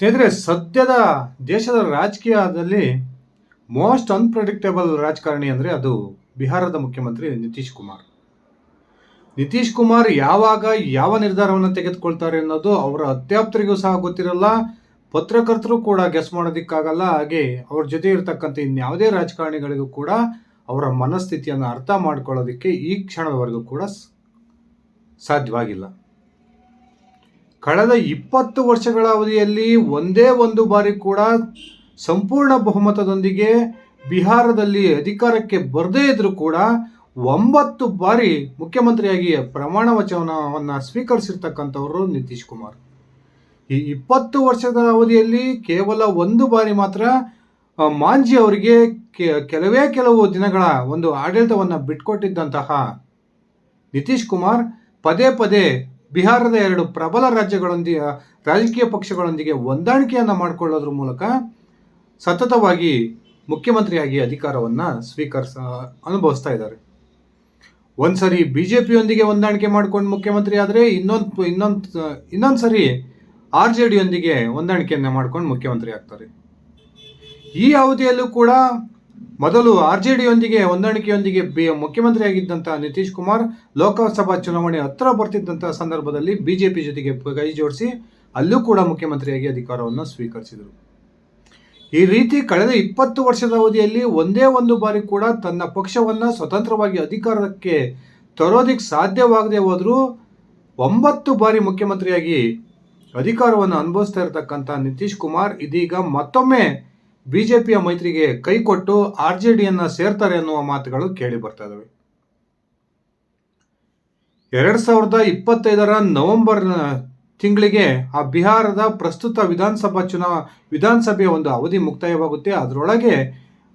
ಸ್ನೇಹಿತರೆ, ಸದ್ಯದ ದೇಶದ ರಾಜಕೀಯದಲ್ಲಿ ಮೋಸ್ಟ್ ಅನ್ಪ್ರೆಡಿಕ್ಟೇಬಲ್ ರಾಜಕಾರಣಿ ಅಂದರೆ ಅದು ಬಿಹಾರದ ಮುಖ್ಯಮಂತ್ರಿ ನಿತೀಶ್ ಕುಮಾರ್. ನಿತೀಶ್ ಕುಮಾರ್ ಯಾವಾಗ ಯಾವ ನಿರ್ಧಾರವನ್ನು ತೆಗೆದುಕೊಳ್ತಾರೆ ಅನ್ನೋದು ಅವರ ಅತ್ಯಾಪ್ತರಿಗೂ ಸಹ ಗೊತ್ತಿರಲ್ಲ, ಪತ್ರಕರ್ತರು ಕೂಡ ಗೆಸ್ ಮಾಡೋದಕ್ಕಾಗಲ್ಲ, ಹಾಗೆ ಅವ್ರ ಜೊತೆ ಇರತಕ್ಕಂಥ ಇನ್ಯಾವುದೇ ರಾಜಕಾರಣಿಗಳಿಗೂ ಕೂಡ ಅವರ ಮನಸ್ಥಿತಿಯನ್ನು ಅರ್ಥ ಮಾಡ್ಕೊಳ್ಳೋದಕ್ಕೆ ಈ ಕ್ಷಣದವರೆಗೂ ಕೂಡ ಸಾಧ್ಯವಾಗಿಲ್ಲ. ಕಳೆದ ಇಪ್ಪತ್ತು ವರ್ಷಗಳ ಅವಧಿಯಲ್ಲಿ ಒಂದೇ ಒಂದು ಬಾರಿ ಕೂಡ ಸಂಪೂರ್ಣ ಬಹುಮತದೊಂದಿಗೆ ಬಿಹಾರದಲ್ಲಿ ಅಧಿಕಾರಕ್ಕೆ ಬರದೇ ಇದ್ರೂ ಕೂಡ ಒಂಬತ್ತು ಬಾರಿ ಮುಖ್ಯಮಂತ್ರಿಯಾಗಿ ಪ್ರಮಾಣ ವಚನವನ್ನು ಸ್ವೀಕರಿಸಿರ್ತಕ್ಕಂಥವರು ನಿತೀಶ್ ಕುಮಾರ್. ಈ ಇಪ್ಪತ್ತು ವರ್ಷದ ಅವಧಿಯಲ್ಲಿ ಕೇವಲ ಒಂದು ಬಾರಿ ಮಾತ್ರ ಮಾಂಜಿ ಅವರಿಗೆ ಕೆಲವೇ ಕೆಲವು ದಿನಗಳ ಒಂದು ಆಡಳಿತವನ್ನು ಬಿಟ್ಕೊಟ್ಟಿದ್ದಂತಹ ನಿತೀಶ್ ಕುಮಾರ್ ಪದೇ ಪದೇ ಬಿಹಾರದ ಎರಡು ಪ್ರಬಲ ರಾಜ್ಯಗಳೊಂದಿಗೆ ರಾಜಕೀಯ ಪಕ್ಷಗಳೊಂದಿಗೆ ಹೊಂದಾಣಿಕೆಯನ್ನು ಮಾಡಿಕೊಳ್ಳೋದ್ರ ಮೂಲಕ ಸತತವಾಗಿ ಮುಖ್ಯಮಂತ್ರಿಯಾಗಿ ಅಧಿಕಾರವನ್ನು ಸ್ವೀಕರಿಸ, ಅನುಭವಿಸ್ತಾ ಇದ್ದಾರೆ. ಒಂದ್ಸರಿ ಬಿ ಜೆ ಪಿಯೊಂದಿಗೆ ಹೊಂದಾಣಿಕೆ ಮಾಡ್ಕೊಂಡು ಮುಖ್ಯಮಂತ್ರಿ ಆದರೆ ಇನ್ನೊಂದು ಇನ್ನೊಂದು ಇನ್ನೊಂದು ಸರಿ ಆರ್ ಜೆ ಡಿಯೊಂದಿಗೆ ಹೊಂದಾಣಿಕೆಯನ್ನು ಮಾಡ್ಕೊಂಡು ಮುಖ್ಯಮಂತ್ರಿ ಆಗ್ತಾರೆ. ಈ ಅವಧಿಯಲ್ಲೂ ಕೂಡ ಮೊದಲು ಆರ್ ಜೆ ಡಿಯೊಂದಿಗೆ ಹೊಂದಾಣಿಕೆಯೊಂದಿಗೆ ಬಿ ಮುಖ್ಯಮಂತ್ರಿ ಆಗಿದ್ದಂಥ ನಿತೀಶ್ ಕುಮಾರ್ ಲೋಕಸಭಾ ಚುನಾವಣೆ ಹತ್ತಿರ ಬರ್ತಿದ್ದಂಥ ಸಂದರ್ಭದಲ್ಲಿ ಬಿ ಜೆ ಪಿ ಜೊತೆಗೆ ಕೈ ಜೋಡಿಸಿ ಅಲ್ಲೂ ಕೂಡ ಮುಖ್ಯಮಂತ್ರಿಯಾಗಿ ಅಧಿಕಾರವನ್ನು ಸ್ವೀಕರಿಸಿದರು. ಈ ರೀತಿ ಕಳೆದ ಇಪ್ಪತ್ತು ವರ್ಷದ ಅವಧಿಯಲ್ಲಿ ಒಂದೇ ಒಂದು ಬಾರಿ ಕೂಡ ತನ್ನ ಪಕ್ಷವನ್ನು ಸ್ವತಂತ್ರವಾಗಿ ಅಧಿಕಾರಕ್ಕೆ ತರೋದಿಕ್ಕೆ ಸಾಧ್ಯವಾಗದೆ ಹೋದರೂ ಒಂಬತ್ತು ಬಾರಿ ಮುಖ್ಯಮಂತ್ರಿಯಾಗಿ ಅಧಿಕಾರವನ್ನು ಅನುಭವಿಸ್ತಾ ಇರತಕ್ಕಂಥ ನಿತೀಶ್ ಕುಮಾರ್ ಇದೀಗ ಮತ್ತೊಮ್ಮೆ ಬಿಜೆಪಿಯ ಮೈತ್ರಿಗೆ ಕೈ ಕೊಟ್ಟು ಆರ್ ಜೆ ಡಿಯನ್ನು ಸೇರ್ತಾರೆ ಅನ್ನುವ ಮಾತುಗಳು ಕೇಳಿ ಬರ್ತಾ ಇದಾವೆ. ಎರಡ್ ಸಾವಿರದ ಇಪ್ಪತ್ತೈದರ ನವೆಂಬರ್ ತಿಂಗಳಿಗೆ ಆ ಬಿಹಾರದ ಪ್ರಸ್ತುತ ವಿಧಾನಸಭಾ ಚುನಾವ ವಿಧಾನಸಭೆಯ ಒಂದು ಅವಧಿ ಮುಕ್ತಾಯವಾಗುತ್ತೆ. ಅದರೊಳಗೆ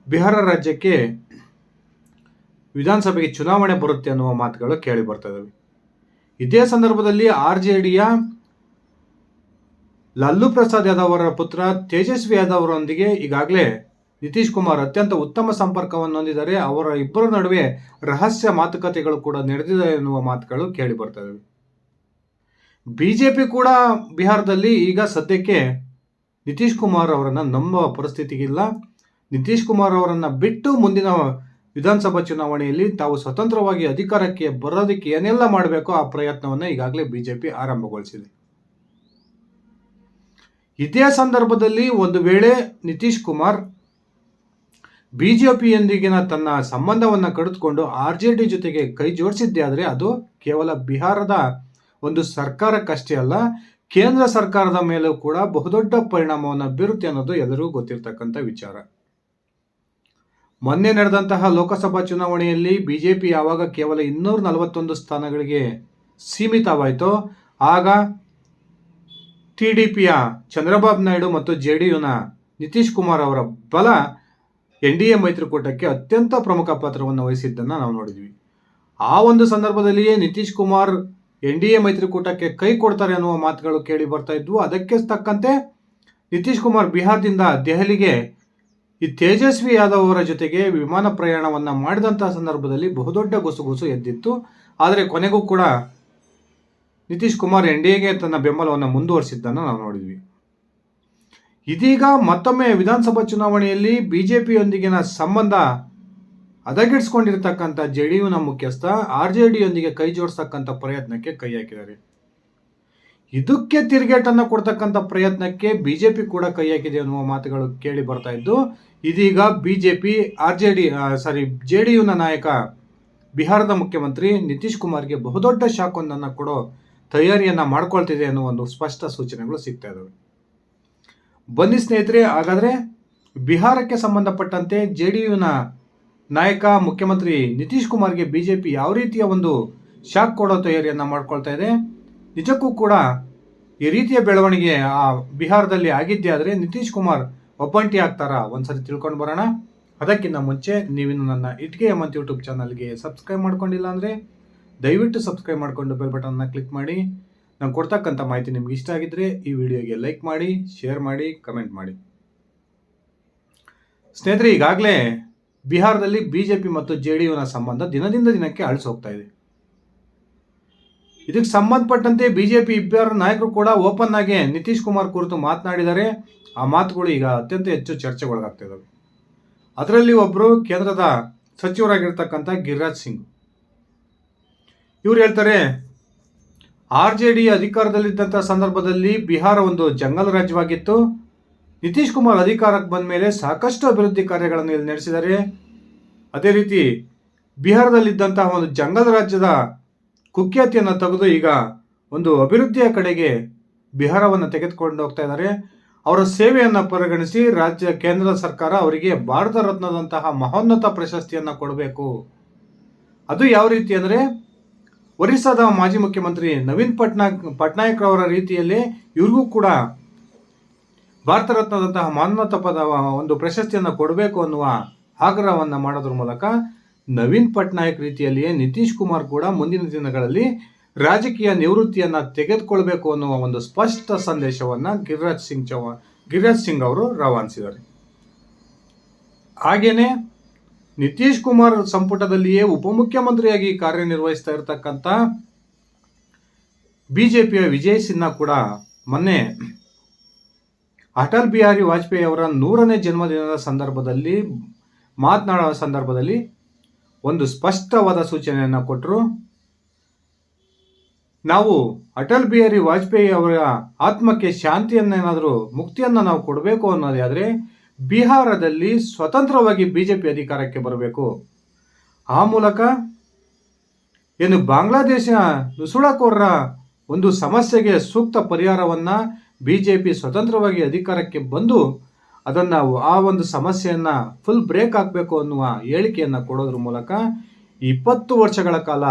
ಬಿಹಾರ ರಾಜ್ಯಕ್ಕೆ ವಿಧಾನಸಭೆಗೆ ಚುನಾವಣೆ ಬರುತ್ತೆ ಅನ್ನುವ ಮಾತುಗಳು ಕೇಳಿ ಬರ್ತಾ ಇದ್ದಾವೆ ಇದೇ ಸಂದರ್ಭದಲ್ಲಿ ಆರ್ ಜೆ ಡಿಯ ಲಲ್ಲು ಪ್ರಸಾದ್ ಯಾದವ್ ಅವರ ಪುತ್ರ ತೇಜಸ್ವಿ ಯಾದವ್ ಅವರೊಂದಿಗೆ ಈಗಾಗಲೇ ನಿತೀಶ್ ಕುಮಾರ್ ಅತ್ಯಂತ ಉತ್ತಮ ಸಂಪರ್ಕವನ್ನು ಹೊಂದಿದ್ದಾರೆ. ಅವರ ಇಬ್ಬರ ನಡುವೆ ರಹಸ್ಯ ಮಾತುಕತೆಗಳು ಕೂಡ ನಡೆದಿದೆ ಎನ್ನುವ ಮಾತುಗಳು ಕೇಳಿ ಬರ್ತವೆ ಬಿಜೆಪಿ ಕೂಡ ಬಿಹಾರದಲ್ಲಿ ಈಗ ಸದ್ಯಕ್ಕೆ ನಿತೀಶ್ ಕುಮಾರ್ ಅವರನ್ನು ನಂಬುವ ಪರಿಸ್ಥಿತಿಗಿಲ್ಲ. ನಿತೀಶ್ ಕುಮಾರ್ ಅವರನ್ನು ಬಿಟ್ಟು ಮುಂದಿನ ವಿಧಾನಸಭಾ ಚುನಾವಣೆಯಲ್ಲಿ ತಾವು ಸ್ವತಂತ್ರವಾಗಿ ಅಧಿಕಾರಕ್ಕೆ ಬರೋದಕ್ಕೆ ಏನೆಲ್ಲ ಮಾಡಬೇಕೋ ಆ ಪ್ರಯತ್ನವನ್ನು ಈಗಾಗಲೇ ಬಿಜೆಪಿ ಆರಂಭಗೊಳಿಸಿದೆ. ಇದೇ ಸಂದರ್ಭದಲ್ಲಿ ಒಂದು ವೇಳೆ ನಿತೀಶ್ ಕುಮಾರ್ ಬಿ ಜೆ ಪಿಯೊಂದಿಗಿನ ತನ್ನ ಸಂಬಂಧವನ್ನು ಕಡಿದುಕೊಂಡು ಆರ್ ಜೆ ಡಿ ಜೊತೆಗೆ ಕೈ ಜೋಡಿಸಿದ್ದೇ ಆದರೆ ಅದು ಕೇವಲ ಬಿಹಾರದ ಒಂದು ಸರ್ಕಾರಕ್ಕಷ್ಟೇ ಅಲ್ಲ, ಕೇಂದ್ರ ಸರ್ಕಾರದ ಮೇಲೂ ಕೂಡ ಬಹುದೊಡ್ಡ ಪರಿಣಾಮವನ್ನು ಬೀರುತ್ತೆ ಅನ್ನೋದು ಎಲ್ಲರಿಗೂ ಗೊತ್ತಿರತಕ್ಕಂಥ ವಿಚಾರ. ಮೊನ್ನೆ ನಡೆದಂತಹ ಲೋಕಸಭಾ ಚುನಾವಣೆಯಲ್ಲಿ ಬಿಜೆಪಿ ಯಾವಾಗ ಕೇವಲ ಇನ್ನೂರ ನಲವತ್ತೊಂದು ಸ್ಥಾನಗಳಿಗೆ ಸೀಮಿತವಾಯಿತೋ, ಆಗ ಟಿ ಡಿ ಪಿಯ ಚಂದ್ರಬಾಬು ನಾಯ್ಡು ಮತ್ತು ಜೆ ಡಿ ಯುನ ನಿತೀಶ್ ಕುಮಾರ್ ಅವರ ಬಲ ಎನ್ ಡಿ ಎ ಮೈತ್ರಿಕೂಟಕ್ಕೆ ಅತ್ಯಂತ ಪ್ರಮುಖ ಪಾತ್ರವನ್ನು ವಹಿಸಿದ್ದನ್ನು ನಾವು ನೋಡಿದ್ವಿ. ಆ ಒಂದು ಸಂದರ್ಭದಲ್ಲಿಯೇ Nitish Kumar N D A ಮೈತ್ರಿಕೂಟಕ್ಕೆ ಕೈ ಕೊಡ್ತಾರೆ ಅನ್ನುವ ಮಾತುಗಳು ಕೇಳಿ ಬರ್ತಾ ಇದ್ವು. ಅದಕ್ಕೆ ತಕ್ಕಂತೆ ನಿತೀಶ್ ಕುಮಾರ್ ಬಿಹಾರದಿಂದ ದೆಹಲಿಗೆ ಈ ತೇಜಸ್ವಿ ಯಾದವ್ ಅವರ ಜೊತೆಗೆ ವಿಮಾನ ಪ್ರಯಾಣವನ್ನು ಮಾಡಿದಂಥ ಸಂದರ್ಭದಲ್ಲಿ ಬಹುದೊಡ್ಡ ಗುಸುಗುಸು ಎದ್ದಿತ್ತು. ಆದರೆ ಕೊನೆಗೂ ಕೂಡ ನಿತೀಶ್ ಕುಮಾರ್ ಎನ್ ಡಿ ಎಗೆ ತನ್ನ ಬೆಂಬಲವನ್ನು ಮುಂದುವರಿಸಿದ್ದನ್ನು ನಾವು ನೋಡಿದ್ವಿ. ಇದೀಗ ಮತ್ತೊಮ್ಮೆ ವಿಧಾನಸಭಾ ಚುನಾವಣೆಯಲ್ಲಿ ಬಿಜೆಪಿಯೊಂದಿಗಿನ ಸಂಬಂಧ ಹದಗೆಡಿಸ್ಕೊಂಡಿರ್ತಕ್ಕಂಥ ಜೆ ಡಿ ಯುನ ಮುಖ್ಯಸ್ಥ ಆರ್ ಜೆ ಡಿಯೊಂದಿಗೆ ಕೈ ಜೋಡಿಸ್ತಕ್ಕಂಥ ಪ್ರಯತ್ನಕ್ಕೆ ಕೈ ಹಾಕಿದ್ದಾರೆ. ಇದಕ್ಕೆ ತಿರುಗೇಟನ್ನು ಕೊಡ್ತಕ್ಕಂಥ ಪ್ರಯತ್ನಕ್ಕೆ ಬಿಜೆಪಿ ಕೂಡ ಕೈ ಹಾಕಿದೆ ಅನ್ನುವ ಮಾತುಗಳು ಕೇಳಿ ಬರ್ತಾ ಇದ್ದು, ಇದೀಗ BJP, R J D sorry J D ಯುನ ನಾಯಕ ಬಿಹಾರದ ಮುಖ್ಯಮಂತ್ರಿ ನಿತೀಶ್ ಕುಮಾರ್ಗೆ ಬಹುದೊಡ್ಡ ಶಾಖವೊಂದನ್ನು ಕೊಡೋ ತಯಾರಿಯನ್ನು ಮಾಡ್ಕೊಳ್ತಿದೆ ಅನ್ನೋ ಒಂದು ಸ್ಪಷ್ಟ ಸೂಚನೆಗಳು ಸಿಗ್ತಾ ಇದಾವೆ. ಬನ್ನಿ ಸ್ನೇಹಿತರೆ, ಹಾಗಾದರೆ ಬಿಹಾರಕ್ಕೆ ಸಂಬಂಧಪಟ್ಟಂತೆ ಜೆ ಡಿ ಯುನ ನಾಯಕ ಮುಖ್ಯಮಂತ್ರಿ ನಿತೀಶ್ ಕುಮಾರ್ಗೆ ಬಿ ಜೆ ಪಿ ಯಾವ ರೀತಿಯ ಒಂದು ಶಾಕ್ ಕೊಡೋ ತಯಾರಿಯನ್ನು ಮಾಡ್ಕೊಳ್ತಾ ಇದೆ? ನಿಜಕ್ಕೂ ಕೂಡ ಈ ರೀತಿಯ ಬೆಳವಣಿಗೆ ಆ ಬಿಹಾರದಲ್ಲಿ ಆಗಿದ್ದೇ ಆದರೆ ನಿತೀಶ್ ಕುಮಾರ್ ಒಬ್ಬಂಟಿ ಆಗ್ತಾರಾ? ಒಂದ್ಸರಿ ತಿಳ್ಕೊಂಡು ಬರೋಣ. ಅದಕ್ಕಿಂತ ಮುಂಚೆ ನೀವಿನ್ನು ನನ್ನ ಇಟ್ಗೆ ಮಂತ್ ಯೂಟ್ಯೂಬ್ ಚಾನಲ್ಗೆ ಸಬ್ಸ್ಕ್ರೈಬ್ ಮಾಡ್ಕೊಂಡಿಲ್ಲ ಅಂದರೆ ದಯವಿಟ್ಟು ಸಬ್ಸ್ಕ್ರೈಬ್ ಮಾಡಿಕೊಂಡು ಬೆಲ್ ಬಟನ್ನ ಕ್ಲಿಕ್ ಮಾಡಿ. ನಾನು ಕೊಡ್ತಕ್ಕಂಥ ಮಾಹಿತಿ ನಿಮ್ಗೆ ಇಷ್ಟ ಆಗಿದ್ರೆ ಈ ವಿಡಿಯೋಗೆ ಲೈಕ್ ಮಾಡಿ ಶೇರ್ ಮಾಡಿ ಕಮೆಂಟ್ ಮಾಡಿ. ಸ್ನೇಹಿತರೆ, ಈಗಾಗಲೇ ಬಿಹಾರದಲ್ಲಿ ಬಿ ಜೆ ಪಿ ಮತ್ತು ಜೆ ಡಿ ಸಂಬಂಧ ದಿನದಿಂದ ದಿನಕ್ಕೆ ಅಳಿಸೋಗ್ತಾ ಇದೆ. ಇದಕ್ಕೆ ಸಂಬಂಧಪಟ್ಟಂತೆ ಬಿಜೆಪಿ ಇಬ್ಬರ ನಾಯಕರು ಕೂಡ ಓಪನ್ ಆಗಿ ನಿತೀಶ್ ಕುಮಾರ್ ಕುರಿತು ಮಾತನಾಡಿದರೆ ಆ ಮಾತುಗಳು ಈಗ ಅತ್ಯಂತ ಹೆಚ್ಚು ಚರ್ಚೆಗೊಳಗಾಗ್ತಾ ಇದ್ದಾವೆ ಅದರಲ್ಲಿ ಒಬ್ಬರು ಕೇಂದ್ರದ ಸಚಿವರಾಗಿರ್ತಕ್ಕಂಥ ಗಿರಿರಾಜ್ ಸಿಂಗ್. ಇವ್ರು ಹೇಳ್ತಾರೆ, ಆರ್ ಜೆ ಡಿ ಅಧಿಕಾರದಲ್ಲಿದ್ದಂಥ ಸಂದರ್ಭದಲ್ಲಿ ಬಿಹಾರ ಒಂದು ಜಂಗಲ್ ರಾಜ್ಯವಾಗಿತ್ತು. ನಿತೀಶ್ ಕುಮಾರ್ ಅಧಿಕಾರಕ್ಕೆ ಬಂದ ಮೇಲೆ ಸಾಕಷ್ಟು ಅಭಿವೃದ್ಧಿ ಕಾರ್ಯಗಳನ್ನು ಇಲ್ಲಿ ನಡೆಸಿದ್ದಾರೆ. ಅದೇ ರೀತಿ ಬಿಹಾರದಲ್ಲಿದ್ದಂತಹ ಒಂದು ಜಂಗಲ್ ರಾಜ್ಯದ ಕುಖ್ಯಾತಿಯನ್ನು ತೆಗೆದು ಈಗ ಒಂದು ಅಭಿವೃದ್ಧಿಯ ಕಡೆಗೆ ಬಿಹಾರವನ್ನು ತೆಗೆದುಕೊಂಡು ಹೋಗ್ತಾ ಇದ್ದಾರೆ. ಅವರ ಸೇವೆಯನ್ನು ಪರಿಗಣಿಸಿ ರಾಜ್ಯ ಕೇಂದ್ರ ಸರ್ಕಾರ ಅವರಿಗೆ ಭಾರತ ರತ್ನದಂತಹ ಮಹೋನ್ನತ ಪ್ರಶಸ್ತಿಯನ್ನು ಕೊಡಬೇಕು. ಅದು ಯಾವ ರೀತಿ ಅಂದರೆ ಒರಿಸ್ಸಾದ ಮಾಜಿ ಮುಖ್ಯಮಂತ್ರಿ ನವೀನ್ ಪಟ್ನಾಯಕ್ ಪಟ್ನಾಯಕ್ ಅವರ ರೀತಿಯಲ್ಲಿ ಇವ್ರಿಗೂ ಕೂಡ ಭಾರತ ರತ್ನದಂತಹ ಮಾನ್ಯತ ಪದ ಒಂದು ಪ್ರಶಸ್ತಿಯನ್ನು ಕೊಡಬೇಕು ಅನ್ನುವ ಆಗ್ರಹವನ್ನು ಮಾಡೋದ್ರ ಮೂಲಕ ನವೀನ್ ಪಟ್ನಾಯಕ್ ರೀತಿಯಲ್ಲಿಯೇ ನಿತೀಶ್ ಕುಮಾರ್ ಕೂಡ ಮುಂದಿನ ದಿನಗಳಲ್ಲಿ ರಾಜಕೀಯ ನಿವೃತ್ತಿಯನ್ನು ತೆಗೆದುಕೊಳ್ಬೇಕು ಅನ್ನುವ ಒಂದು ಸ್ಪಷ್ಟ ಸಂದೇಶವನ್ನು ಗಿರಿರಾಜ್ ಸಿಂಗ್ ಚೌಹಾಣ್, ಗಿರಿರಾಜ್ ಸಿಂಗ್ ಅವರು ರವಾನಿಸಿದ್ದಾರೆ. ಹಾಗೇನೆ ನಿತೀಶ್ ಕುಮಾರ್ ಸಂಪುಟದಲ್ಲಿಯೇ ಉಪಮುಖ್ಯಮಂತ್ರಿಯಾಗಿ ಕಾರ್ಯನಿರ್ವಹಿಸ್ತಾ ಇರತಕ್ಕಂಥ ಪಿಯ ವಿಜಯ್ ಸಿನ್ಹಾ ಕೂಡ ಮೊನ್ನೆ ಅಟಲ್ ಬಿಹಾರಿ ವಾಜಪೇಯಿ ಅವರ ನೂರನೇ ಜನ್ಮದಿನದ ಸಂದರ್ಭದಲ್ಲಿ, ಮಾತನಾಡುವ ಸಂದರ್ಭದಲ್ಲಿ ಒಂದು ಸ್ಪಷ್ಟವಾದ ಸೂಚನೆಯನ್ನು ಕೊಟ್ಟರು ನಾವು ಅಟಲ್ ಬಿಹಾರಿ ವಾಜಪೇಯಿ ಅವರ ಆತ್ಮಕ್ಕೆ ಶಾಂತಿಯನ್ನೇನಾದರೂ, ಮುಕ್ತಿಯನ್ನು ನಾವು ಕೊಡಬೇಕು ಅನ್ನೋದೇ ಆದರೆ ಬಿಹಾರದಲ್ಲಿ ಸ್ವತಂತ್ರವಾಗಿ ಬಿ ಜೆ ಪಿ ಅಧಿಕಾರಕ್ಕೆ ಬರಬೇಕು. ಆ ಮೂಲಕ ಏನು ಬಾಂಗ್ಲಾದೇಶ ನುಸುಳಕೋರರ ಒಂದು ಸಮಸ್ಯೆಗೆ ಸೂಕ್ತ ಪರಿಹಾರವನ್ನು ಬಿ ಜೆ ಪಿ ಸ್ವತಂತ್ರವಾಗಿ ಅಧಿಕಾರಕ್ಕೆ ಬಂದು ಅದನ್ನು ಆ ಒಂದು ಸಮಸ್ಯೆಯನ್ನು ಫುಲ್ ಬ್ರೇಕ್ ಹಾಕಬೇಕು ಅನ್ನುವ ಹೇಳಿಕೆಯನ್ನು ಕೊಡೋದ್ರ ಮೂಲಕ ಇಪ್ಪತ್ತು ವರ್ಷಗಳ ಕಾಲ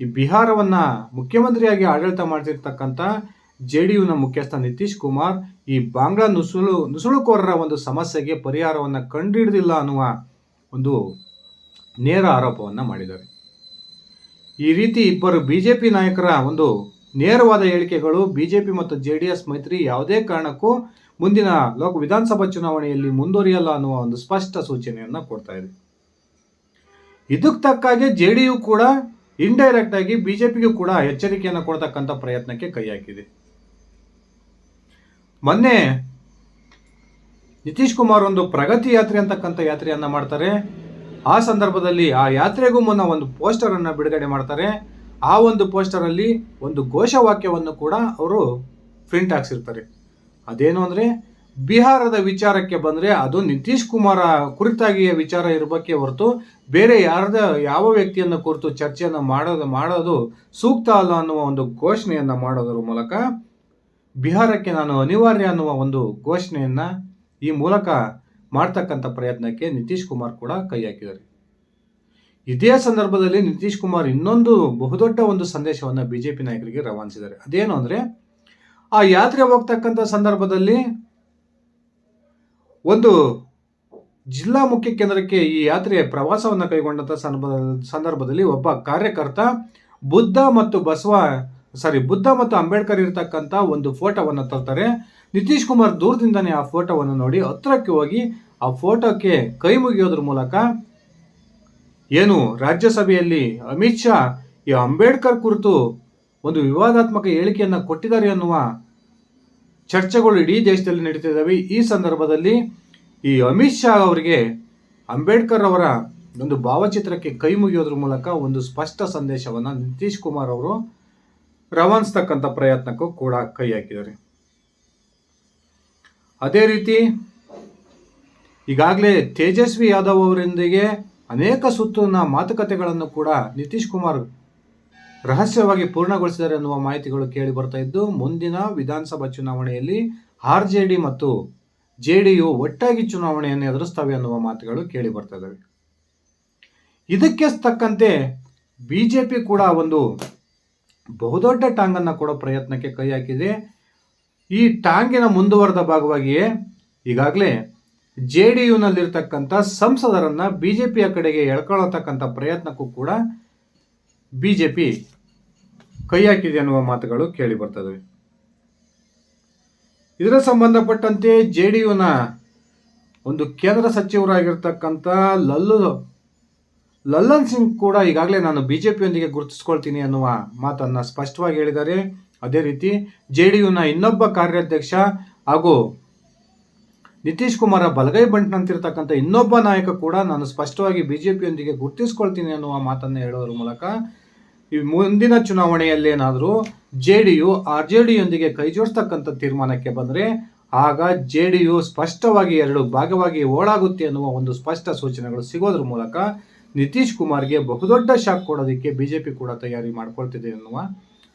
ಈ ಬಿಹಾರವನ್ನು ಮುಖ್ಯಮಂತ್ರಿಯಾಗಿ ಆಡಳಿತ ಮಾಡ್ತಿರ್ತಕ್ಕಂಥ ಜೆ ಡಿ ಮುಖ್ಯಸ್ಥ ನಿತೀಶ್ ಕುಮಾರ್ ಈ ಬಾಂಗ್ಲಾ ನುಸುಳು, ನುಸುಳುಕೋರರ ಒಂದು ಸಮಸ್ಯೆಗೆ ಪರಿಹಾರವನ್ನು ಕಂಡುಹಿಡಿದಿಲ್ಲ ಅನ್ನುವ ಒಂದು ನೇರ ಆರೋಪವನ್ನು ಮಾಡಿದ್ದಾರೆ. ಈ ರೀತಿ ಇಬ್ಬರು ಬಿ ಜೆ ಪಿ ನಾಯಕರ ಒಂದು ನೇರವಾದ ಹೇಳಿಕೆಗಳು ಬಿ ಜೆ ಪಿ ಮತ್ತು ಜೆ ಡಿ ಎಸ್ ಮೈತ್ರಿ ಯಾವುದೇ ಕಾರಣಕ್ಕೂ ಮುಂದಿನ ಲೋಕ, ವಿಧಾನಸಭಾ ಚುನಾವಣೆಯಲ್ಲಿ ಮುಂದುವರಿಯಲ್ಲ ಅನ್ನುವ ಒಂದು ಸ್ಪಷ್ಟ ಸೂಚನೆಯನ್ನು ಕೊಡ್ತಾ ಇದೆ. ಇದಕ್ಕೆ ತಕ್ಕಾಗೆ ಜೆ ಡಿ ಯು ಕೂಡ ಇಂಡೈರೆಕ್ಟ್ ಆಗಿ ಬಿಜೆಪಿಗೂ ಕೂಡ ಎಚ್ಚರಿಕೆಯನ್ನು ಕೊಡ್ತಕ್ಕಂಥ ಪ್ರಯತ್ನಕ್ಕೆ ಕೈ ಹಾಕಿದೆ. ಮೊನ್ನೆ ನಿತೀಶ್ ಕುಮಾರ್ ಒಂದು ಪ್ರಗತಿ ಯಾತ್ರೆ ಅಂತಕ್ಕಂಥ ಯಾತ್ರೆಯನ್ನು ಮಾಡ್ತಾರೆ. ಆ ಸಂದರ್ಭದಲ್ಲಿ ಆ ಯಾತ್ರೆಗೂ ಮುನ್ನ ಒಂದು ಪೋಸ್ಟರನ್ನು ಬಿಡುಗಡೆ ಮಾಡ್ತಾರೆ. ಆ ಒಂದು ಪೋಸ್ಟರಲ್ಲಿ ಒಂದು ಘೋಷವಾಕ್ಯವನ್ನು ಕೂಡ ಅವರು ಪ್ರಿಂಟ್ ಹಾಕ್ಸಿರ್ತಾರೆ. ಅದೇನು ಅಂದರೆ, ಬಿಹಾರದ ವಿಚಾರಕ್ಕೆ ಬಂದರೆ ಅದು ನಿತೀಶ್ ಕುಮಾರ ಕುರಿತಾಗಿಯ ವಿಚಾರ ಇರಬೇಕೆ ಹೊರತು ಬೇರೆ ಯಾರದ, ಯಾವ ವ್ಯಕ್ತಿಯನ್ನು ಕುರಿತು ಚರ್ಚೆಯನ್ನು ಮಾಡೋದು ಮಾಡೋದು ಸೂಕ್ತ ಅಲ್ಲ ಅನ್ನುವ ಒಂದು ಘೋಷಣೆಯನ್ನು ಮಾಡೋದರ ಮೂಲಕ ಬಿಹಾರಕ್ಕೆ ನಾನು ಅನಿವಾರ್ಯ ಅನ್ನುವ ಒಂದು ಘೋಷಣೆಯನ್ನು ಈ ಮೂಲಕ ಮಾಡ್ತಕ್ಕಂಥ ಪ್ರಯತ್ನಕ್ಕೆ ನಿತೀಶ್ ಕುಮಾರ್ ಕೂಡ ಕೈ ಹಾಕಿದ್ದಾರೆ. ಇದೇ ಸಂದರ್ಭದಲ್ಲಿ ನಿತೀಶ್ ಕುಮಾರ್ ಇನ್ನೊಂದು ಬಹುದೊಡ್ಡ ಒಂದು ಸಂದೇಶವನ್ನು ಬಿಜೆಪಿ ನಾಯಕರಿಗೆ ರವಾನಿಸಿದ್ದಾರೆ. ಅದೇನು ಅಂದ್ರೆ, ಆ ಯಾತ್ರೆ ಹೋಗ್ತಕ್ಕಂಥ ಸಂದರ್ಭದಲ್ಲಿ ಒಂದು ಜಿಲ್ಲಾ ಮುಖ್ಯ ಕೇಂದ್ರಕ್ಕೆ ಈ ಯಾತ್ರೆಯ ಪ್ರವಾಸವನ್ನು ಕೈಗೊಂಡಂಥ ಸಂದರ್ಭ ಸಂದರ್ಭದಲ್ಲಿ ಒಬ್ಬ ಕಾರ್ಯಕರ್ತ ಬುದ್ಧ ಮತ್ತು ಬಸವ ಸಾರಿ, ಬುದ್ಧ ಮತ್ತು ಅಂಬೇಡ್ಕರ್ ಇರತಕ್ಕಂಥ ಒಂದು ಫೋಟೋವನ್ನು ತರ್ತಾರೆ. ನಿತೀಶ್ ಕುಮಾರ್ ದೂರದಿಂದನೇ ಆ ಫೋಟೋವನ್ನು ನೋಡಿ ಹತ್ರಕ್ಕೆ ಹೋಗಿ ಆ ಫೋಟೋಕ್ಕೆ ಕೈ ಮುಗಿಯೋದ್ರ ಮೂಲಕ ಏನು ರಾಜ್ಯಸಭೆಯಲ್ಲಿ ಅಮಿತ್ ಶಾ ಈ ಅಂಬೇಡ್ಕರ್ ಕುರಿತು ಒಂದು ವಿವಾದಾತ್ಮಕ ಹೇಳಿಕೆಯನ್ನು ಕೊಟ್ಟಿದ್ದಾರೆ ಅನ್ನುವ ಚರ್ಚೆಗಳು ಇಡೀ ದೇಶದಲ್ಲಿ ನಡೀತಿದ್ದಾವೆ. ಈ ಸಂದರ್ಭದಲ್ಲಿ ಈ ಅಮಿತ್ ಶಾ ಅವರಿಗೆ ಅಂಬೇಡ್ಕರ್ ಅವರ ಒಂದು ಭಾವಚಿತ್ರಕ್ಕೆ ಕೈ ಮುಗಿಯೋದ್ರ ಮೂಲಕ ಒಂದು ಸ್ಪಷ್ಟ ಸಂದೇಶವನ್ನು ನಿತೀಶ್ ಕುಮಾರ್ ಅವರು ರವಾನಿಸ್ತಕ್ಕಂಥ ಪ್ರಯತ್ನಕ್ಕೂ ಕೂಡ ಕೈ ಹಾಕಿದ್ದಾರೆ. ಅದೇ ರೀತಿ ಈಗಾಗಲೇ ತೇಜಸ್ವಿ ಯಾದವ್ ಅವರೊಂದಿಗೆ ಅನೇಕ ಸುತ್ತಿನ ಮಾತುಕತೆಗಳನ್ನು ಕೂಡ ನಿತೀಶ್ ಕುಮಾರ್ ರಹಸ್ಯವಾಗಿ ಪೂರ್ಣಗೊಳಿಸಿದ್ದಾರೆ ಅನ್ನುವ ಮಾಹಿತಿಗಳು ಕೇಳಿ ಬರ್ತಾ ಇದ್ದು, ಮುಂದಿನ ವಿಧಾನಸಭಾ ಚುನಾವಣೆಯಲ್ಲಿ ಆರ್ ಜೆ ಡಿ ಮತ್ತು ಜೆ ಡಿ ಯು ಒಟ್ಟಾಗಿ ಚುನಾವಣೆಯನ್ನು ಎದುರಿಸ್ತವೆ ಅನ್ನುವ ಮಾತುಗಳು ಕೇಳಿ ಬರ್ತಾ ಇದ್ದಾವೆ. ಇದಕ್ಕೆ ತಕ್ಕಂತೆ ಬಿಜೆಪಿ ಕೂಡ ಒಂದು ಬಹುದೊಡ್ಡ ಟಾಂಗನ್ನು ಕೊಡೋ ಪ್ರಯತ್ನಕ್ಕೆ ಕೈ ಹಾಕಿದೆ ಈ ಟಾಂಗಿನ ಮುಂದುವರೆದ ಭಾಗವಾಗಿಯೇ ಈಗಾಗಲೇ ಜೆ ಡಿ ಯುನಲ್ಲಿರ್ತಕ್ಕಂಥ ಜೆ ಪಿಯ ಕಡೆಗೆ ಎಳ್ಕೊಳ್ಳತಕ್ಕಂಥ ಪ್ರಯತ್ನಕ್ಕೂ ಕೂಡ ಬಿ ಜೆ ಪಿ ಕೈ ಹಾಕಿದೆ ಅನ್ನುವ ಮಾತುಗಳು ಕೇಳಿ ಬರ್ತವೆ ಇದರ ಸಂಬಂಧಪಟ್ಟಂತೆ ಜೆ ಡಿ ಯುನ ಒಂದು ಕೇಂದ್ರ ಸಚಿವರಾಗಿರ್ತಕ್ಕಂಥ ಲಲ್ಲು ಲಲ್ಲನ್ ಸಿಂಗ್ ಕೂಡ ಈಗಾಗಲೇ ನಾನು ಬಿ ಜೆ ಪಿಯೊಂದಿಗೆ ಗುರುತಿಸ್ಕೊಳ್ತೀನಿ ಅನ್ನುವ ಮಾತನ್ನು ಸ್ಪಷ್ಟವಾಗಿ ಹೇಳಿದ್ದಾರೆ. ಅದೇ ರೀತಿ ಜೆ ಡಿ ಯುನ ಇನ್ನೊಬ್ಬ ಕಾರ್ಯಾಧ್ಯಕ್ಷ ಹಾಗೂ ನಿತೀಶ್ ಕುಮಾರ ಬಲಗೈ ಬಂಟ್ನಂತಿರ್ತಕ್ಕಂಥ ಇನ್ನೊಬ್ಬ ನಾಯಕ ಕೂಡ ನಾನು ಸ್ಪಷ್ಟವಾಗಿ ಬಿ ಜೆ ಪಿಯೊಂದಿಗೆ ಗುರುತಿಸ್ಕೊಳ್ತೀನಿ ಅನ್ನುವ ಮಾತನ್ನು ಹೇಳೋದ್ರ ಮೂಲಕ ಈ ಮುಂದಿನ ಚುನಾವಣೆಯಲ್ಲಿ ಏನಾದರೂ J D U R J ಡಿಯೊಂದಿಗೆ ಕೈ ಜೋಡಿಸ್ತಕ್ಕಂಥ ತೀರ್ಮಾನಕ್ಕೆ ಬಂದರೆ ಆಗ ಜೆ ಡಿ ಯು ಸ್ಪಷ್ಟವಾಗಿ ಎರಡು ಭಾಗವಾಗಿ ಓಡಾಗುತ್ತೆ ಅನ್ನುವ ಒಂದು ಸ್ಪಷ್ಟ ಸೂಚನೆಗಳು ಸಿಗೋದ್ರ ಮೂಲಕ ನಿತೀಶ್ ಕುಮಾರ್ಗೆ ಬಹುದೊಡ್ಡ ಶಾಕ್ ಕೊಡೋದಕ್ಕೆ ಬಿ ಜೆ ಪಿ ಕೂಡ ತಯಾರಿ ಮಾಡ್ಕೊಳ್ತಿದೆ ಅನ್ನುವ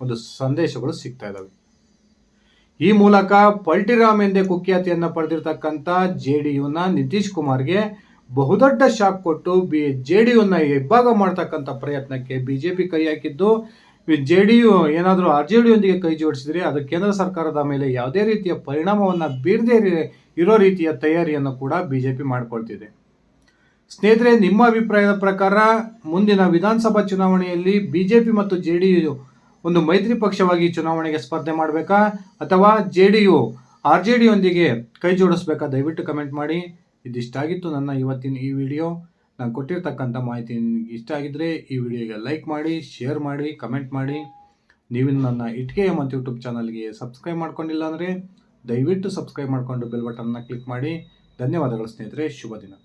ಒಂದು ಸಂದೇಶಗಳು ಸಿಗ್ತಾ ಇದ್ದಾವೆ ಈ ಮೂಲಕ ಪಲ್ಟಿರಾಮ್ ಎಂದೇ ಕುಖ್ಯಾತಿಯನ್ನು ಪಡೆದಿರ್ತಕ್ಕಂಥ ಜೆ ಡಿ ಯುನ ನಿತೀಶ್ ಕುಮಾರ್ಗೆ ಬಹುದೊಡ್ಡ ಶಾಕ್ ಕೊಟ್ಟು ಬಿ ಜೆ ಡಿ ಯುನ ಇಬ್ಬಾಗ ಮಾಡ್ತಕ್ಕಂಥ ಪ್ರಯತ್ನಕ್ಕೆ ಬಿ ಜೆ ಪಿ ಕೈ ಹಾಕಿದ್ದು ಜೆ ಡಿ ಯು ಏನಾದರೂ ಆರ್ ಜೆ ಡಿಯೊಂದಿಗೆ ಕೈ ಜೋಡಿಸಿದರೆ ಅದು ಕೇಂದ್ರ ಸರ್ಕಾರದ ಮೇಲೆ ಯಾವುದೇ ರೀತಿಯ ಪರಿಣಾಮವನ್ನು ಬೀರದೇ ಇರೋ ರೀತಿಯ ತಯಾರಿಯನ್ನು ಕೂಡ ಬಿ ಜೆ ಪಿ ಮಾಡಿಕೊಳ್ತಿದೆ. ಸ್ನೇಹಿತರೆ, ನಿಮ್ಮ ಅಭಿಪ್ರಾಯದ ಪ್ರಕಾರ ಮುಂದಿನ ವಿಧಾನಸಭಾ ಚುನಾವಣೆಯಲ್ಲಿ ಬಿ ಜೆ ಪಿ ಮತ್ತು ಜೆ ಡಿ ಯು ಒಂದು ಮೈತ್ರಿ ಪಕ್ಷವಾಗಿ ಚುನಾವಣೆಗೆ ಸ್ಪರ್ಧೆ ಮಾಡಬೇಕಾ ಅಥವಾ J D U R J ಡಿಯೊಂದಿಗೆ ಕೈ ಜೋಡಿಸ್ಬೇಕಾ? ದಯವಿಟ್ಟು ಕಮೆಂಟ್ ಮಾಡಿ. ಇದಿಷ್ಟಾಗಿತ್ತು ನನ್ನ ಇವತ್ತಿನ ಈ ವಿಡಿಯೋ. ನಾನು ಕೊಟ್ಟಿರ್ತಕ್ಕಂಥ ಮಾಹಿತಿ ನಿಮಗೆ ಇಷ್ಟ ಆಗಿದ್ದರೆ ಈ ವಿಡಿಯೋಗೆ ಲೈಕ್ ಮಾಡಿ, ಶೇರ್ ಮಾಡಿ, ಕಮೆಂಟ್ ಮಾಡಿ. ನೀವು ನನ್ನ ಇಟ್ಕೆ ಮತ್ತು ಯೂಟ್ಯೂಬ್ ಚಾನಲ್ಗೆ ಸಬ್ಸ್ಕ್ರೈಬ್ ಮಾಡ್ಕೊಂಡಿಲ್ಲ ಅಂದರೆ ದಯವಿಟ್ಟು ಸಬ್ಸ್ಕ್ರೈಬ್ ಮಾಡಿಕೊಂಡು ಬೆಲ್ ಬಟನ್ನ ಕ್ಲಿಕ್ ಮಾಡಿ. ಧನ್ಯವಾದಗಳು ಸ್ನೇಹಿತರೆ, ಶುಭ ದಿನ.